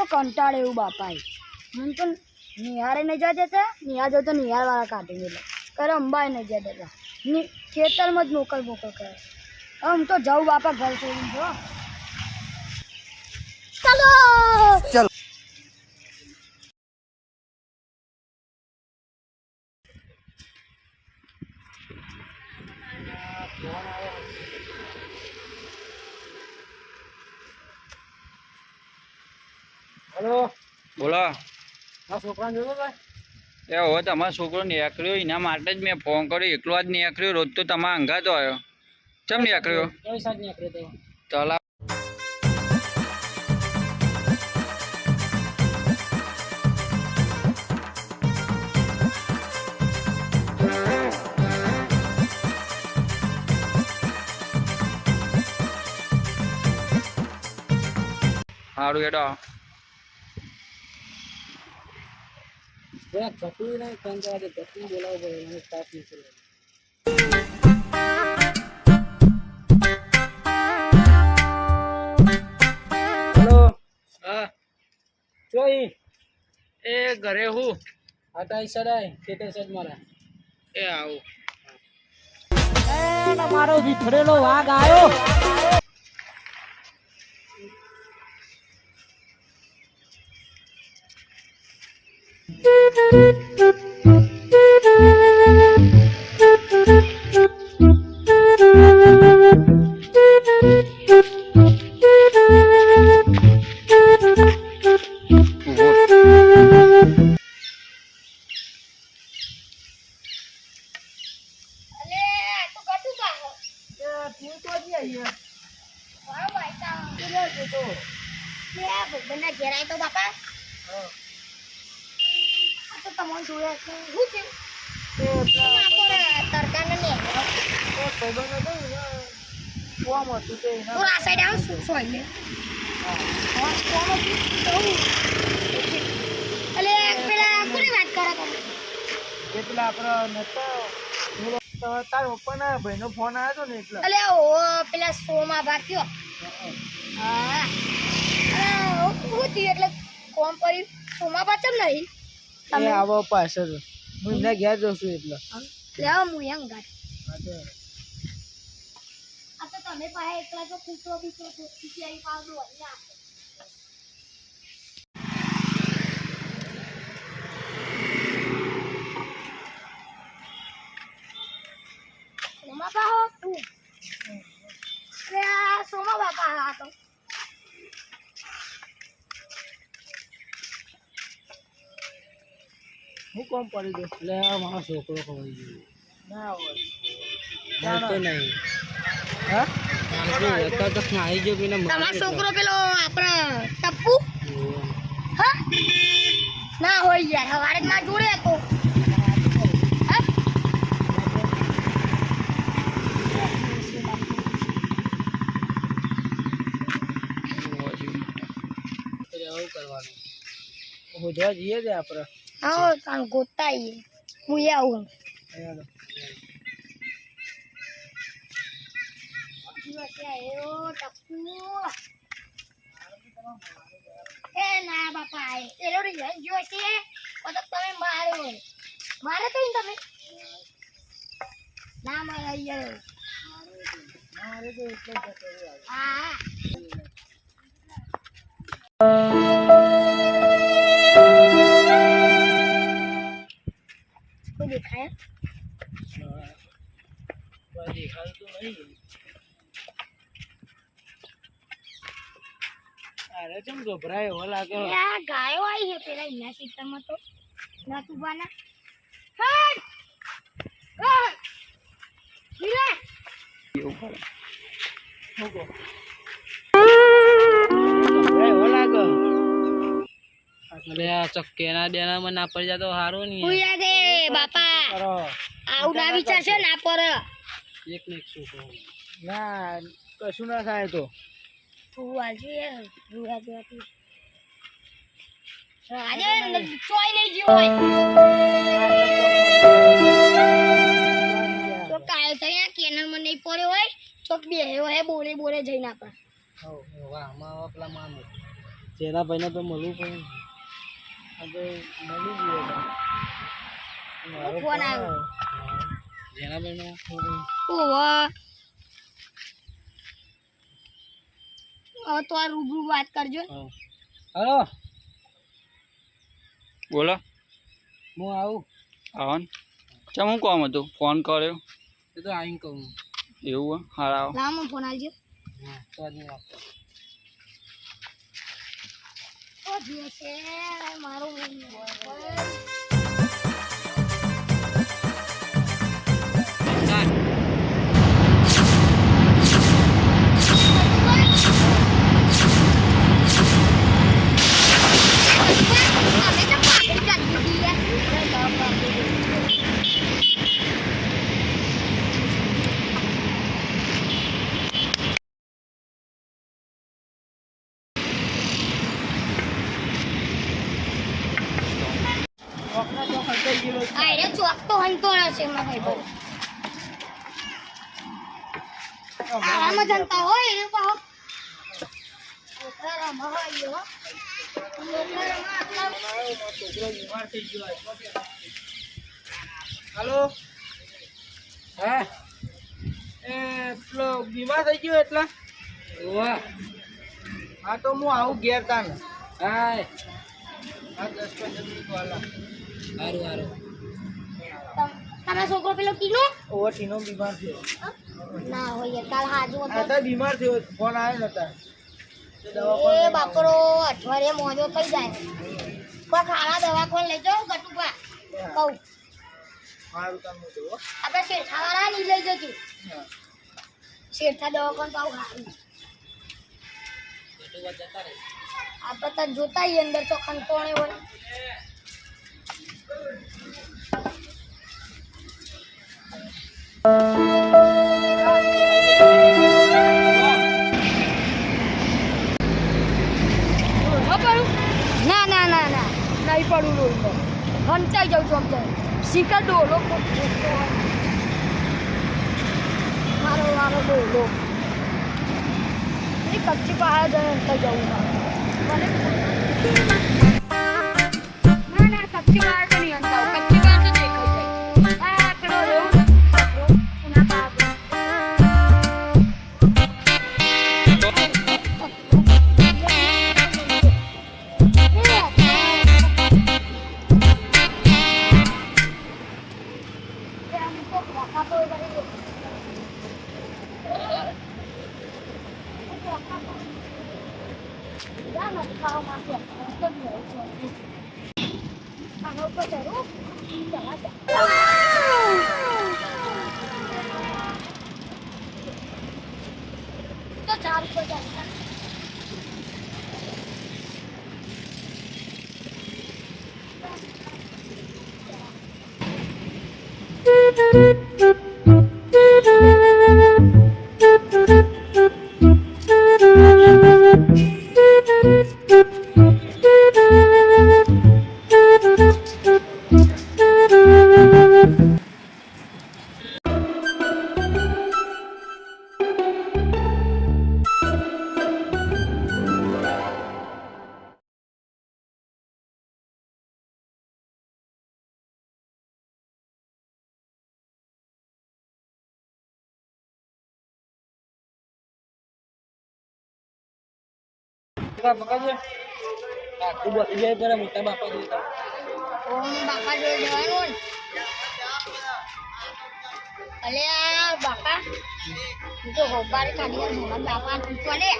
તો કંટાળે એવું બાપા મને તો નિહારે નહીં જવા દેતા નિહાર જો તો નિહારવાળા કાઢી મેલે કરે અંબાએ નહીં જવા દેતા ખેતરમાં જ મોકલ મોકલ કરે. હું તો જાઉં બાપા ઘર છોડીને જો. ચાલો. બોલો. જોયો ભાઈ? એ હવે તમારો છોકરો નીકળ્યો એના માટે જ મેં ફોન કર્યો. એકલો જ નીકળ્યો રોજ તો તમારા અંગાતો આવ્યો. ચમ નીકળ્યો? તલાવ સારું એડો જરા ચકલી નહીં ફોન કરવા દે ચકલી બોલાવો મને સ્ટાફ નીકળ્યો હલો. હા. જોઈ એ ઘરે હું? આટા ઈ સડાય ખેતર સાઈડ મારા. એ આવું. એ મારો વિથરેલો વાઘ આવ્યો ભગવાનના ઘેર આય તો બાપા. તો તમને જોયા છે? શું છે તરકાને ને તો આ સાઈડ આવ શું સોય લે એટલે પેલા કોની વાત કરો તમે? પેલા આપણો નતો. તાર પપ્પાના ભાઈનો ફોન આવ્યો હતો ને એટલે. અલે ઓ પેલા સોમાં ભાગ્યો હા. અરે હું થયું એટલે કોમ પડી. સોમાં પાછળ નહીં? તમે? આવો પાછળ હું એમના ઘેર જઉં છું એટલે. લેવા હું એમ ગાડ આ તો તમે પાસે એકલા તો કૂતરો બીતો તો આવી પાડો અહીંયા. કોમ પડી ગયો એટલે આ મારો છોકરો ખવાઈ ગયો ના હોય જાણતો નહીં હા અત્યારે તો ખાઈ ગયો પેલા તમારો છોકરો પેલો આપણો ટપ્પુ હા ના હોય યાર હવારે જ ના જોડે હતો હા? આવું કરવાનું હોજવા જઈએ છે આપણે આવો તાણ ગોતાઈએ. હું એ આવું. એ ના બાપા એ લોડી જઈ જો છે. તો તમે મારો મારે તો ને તમે? ના મારા યાર મારે તો એટલે જતો હા. દેખાય કોઈ દેખાતું નહીં અરે ચમ ગભરાય એવો લાગે આ ગાયો આવી છે પેલા એના સીતામાં તો. ના તું બાના. હટ હટ હીરા ગભરાય એવો લાગે અરે આ ના પડી જાય તો સારું નહીં ઉયા બાપા આવું ના વિચારશે ના પર. એક ને એક ના કશું ના થાય તો. તું આજે રૂવા જેવાથી. આજે ચોઈ નહીં ગયો હોય. તો કાયો તો અહીંયા કેનલમાં નહીં પડ્યો હોય ચોક બે હે બોલે બોલે જઈને આપણે. ભાઈને તો મળવું પડે ને. આ તો મળી ગયો તો. મારો ફોન આવ્યો. ઓવા હવે તો રૂબરૂ વાત કરજો. હલો. બોલો. હું આવું. આવો ને. ચમ હું કોમ હતું? ફોન કર્યો? એ તો આવીને કહું. એવું હે? હારા આવો. લાવો ફોન આવજો હા તો જ નહીં આપતો ઓ જે છે મારો આરામ જનતા હોય એ પાહો. હલો? હા? એ પેલો બીમાર થઈ ગયો એટલે? ઓવા હા તો હું આવું ઘેર તાન. હાય. હા દસ પંદર મિનિટ વાલા સારું સારું તમ- છોકરો પેલો ટીનો ઓ ટીનો બીમાર થયો ના હોય કાલ હાજુ હતો. તો બીમાર થયો ફોન આવ્યો નતા એ બાપરો અઠવાડિયે મોજો થઈ જાય. કોઈ ખાડા દવાખાને લઈ જાઓ ગટુપા કહું. સારું. આપણે શેઠા વાળા નહીં લઈ હા. શેઠા દવાખાને પાવ ખાડું આપણે તો જોતા અંદર તો ખંતોણે હોય. આમ શીખર ડોલો મારો મારો ડોલો એ કચ્છી પહાડ જઈને હંતાઈ જવું મારે મને ના ના કચ્છી તો પકડજે. આખું બધી જાય પેલા મોટા બાપા ઓમ બાપા જોડે જવાનું અલે બાપા હું તો હોબારે કાઢી મોહમ્મદ બાપા પૂછવા લે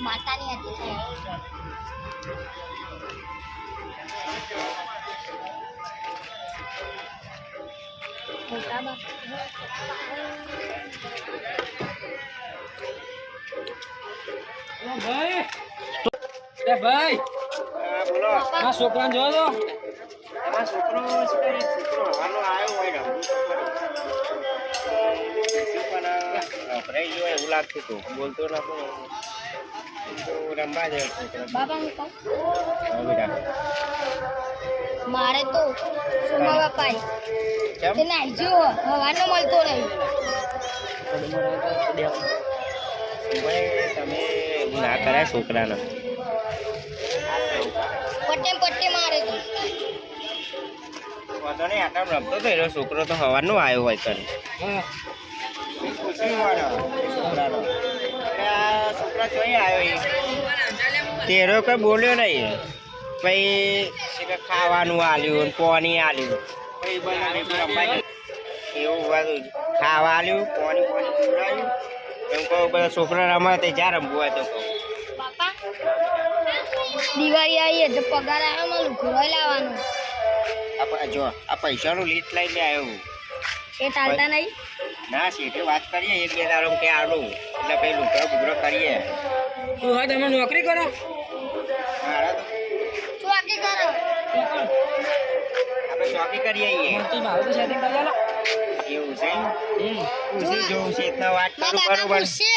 માતાની હતી બાપા ભાઈ. એ ભાઈ. આ છોકરાને જોયો તો બોલતો નતો. રમવા જાય છોકરો બાપા હું કહું? મારે તો શું બાપા કેમ? તે નાઈ જો હવાનો મળતો નહીં. તમે ના કરાય છોકરાને. પટ્ટે પટ્ટે મારે તું. વાંધો નહીં આટલા રમતો તો એનો છોકરો તો હવાનો આવ્યો હોય આ છોકરા જોઈ આવ્યો તેરો કઈ બોલ્યો નહીં. પછી ખાવાનું આલ્યું પાણી આલ્યું. એવું બધું ખાવા આલ્યું પાણી પાણી પીવડાવ્યું એમ કહું બધા છોકરા રમવા તે જ્યાં રમવું હોય તો કહું દિવાળી આવીએ તો પગાર આવ્યો માં લુગડો લાવવાનો. આ જો આ પૈસાનું લીસ્ટ લઈને આવ્યો એ ચાલતા નહીં? ના સીધે વાત કરીએ એક બે દાડો કે આલું. એટલે પછી લુગડો બુગડો કરીએ. તમે નોકરી કરો? મારા તો તું આગે કરો શોપિંગ કરી આવીએ મારું તો સેટિંગ કરી આલો. એવું છે? એમ? પૂછી જો છે એટલા વાત કરું બરોબર. છે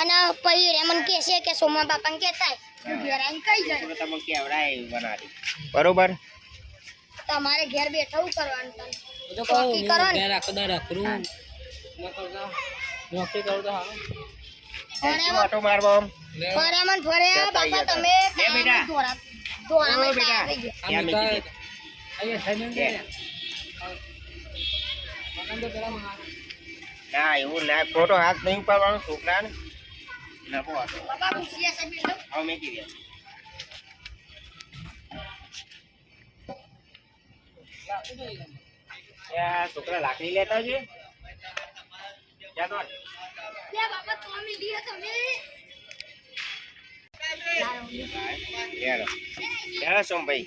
અને પછી રેમન કે સોમા બાપાને કહેતા હું કહી જાય. તમે કેવડાય બનાવી? બરોબર? તમારે ઘેર બેઠવું કરવાનું તો કરો ને. નોકરી કરું તો. ઓટો મારવો બાપા તમે. ધોરા બેટા. ના એવું ના ખોટો હાથ નહીં ઉપાડવાનો છોકરાને નફો હતો બાપા પૂછ્યા છે બેટો હવે મેં કીધું છોકરા લાકડી લેતા છે યાર સોમભાઈ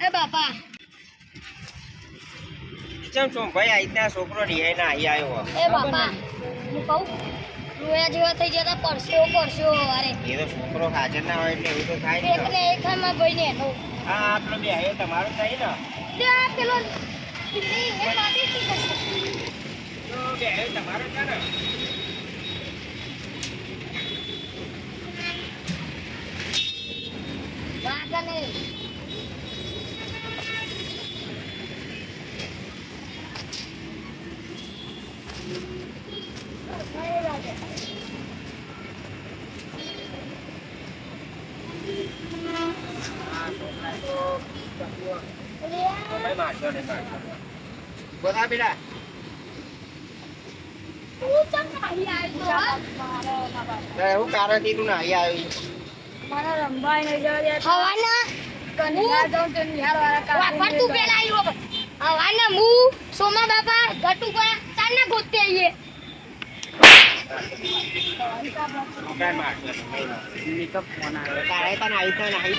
એ બાપા. ચમ સોમભાઈ આ રીતના છોકરો રિહાઈ ના અહીં આવ્યો એ બાપા હું કહું રોયા જેવા થઈ જતા પરસ્યો પરસ્યો અરે એ તો છોકરો હાજર ના હોય એટલે એવું તો થાય એક ને. એક માં ભાઈ ને એનો હા આપણો બે આવ્યો તમારો થાય ને? લે આ પેલો એ માટી થી તો બે આવ્યો તમારો છે ને વાગને સોમભાઈ મારજો ને મારજો બોલા બેટા તો એવું કારણ કીધું ને અહીં આવી હવાના વાપર તું પેલા આવ્યો હવાના હું સોમા બાપા ગટુ પર ચારના ગોતે આવીએ છોકરાને મારજો ને, કઈ ના. મેકઅપ ફોન આવ્યો તારે તને આવી તો ને આવી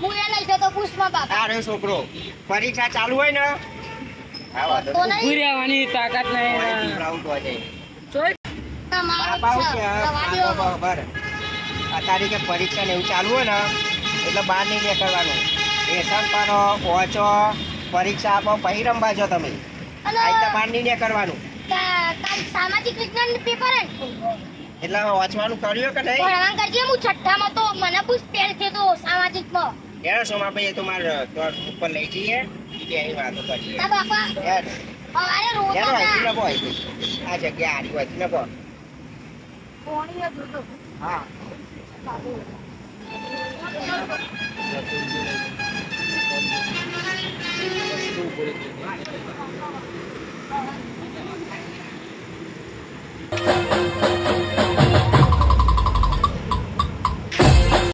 હું એ નહીં જતો પૂછમાં બાપા. આ છોકરો પરીક્ષા ચાલુ હોય ને. ઊભી રહેવાની તાકાત નહીં પીવડાવું તો જાય. અત્યારે કે પરીક્ષા ને એવું ચાલુ હોય ને એટલે બહાર નહીં નીકળવાનું લેસન કરો પહોંચો પરીક્ષા આપો પછી રમવા જો તમે બહાર નહીં નીકળવાનું સામાજિક વિજ્ઞાન પેપર હે એટલે વાંચવાનું કર્યું કે નહીં? ભણવાનું કરજે હું છઠ્ઠામાં તો મને પૂછ પેલ છે તો સામાજિકમાં. યાર સોમા ભાઈ તો માર ઉપર લઈ જઈએ બીજી એની વાતો કરીએ. ના બાપા યાર. અમારે ના આ જગ્યા આરી વાંચી ના બોય કોણી જોતો. હા.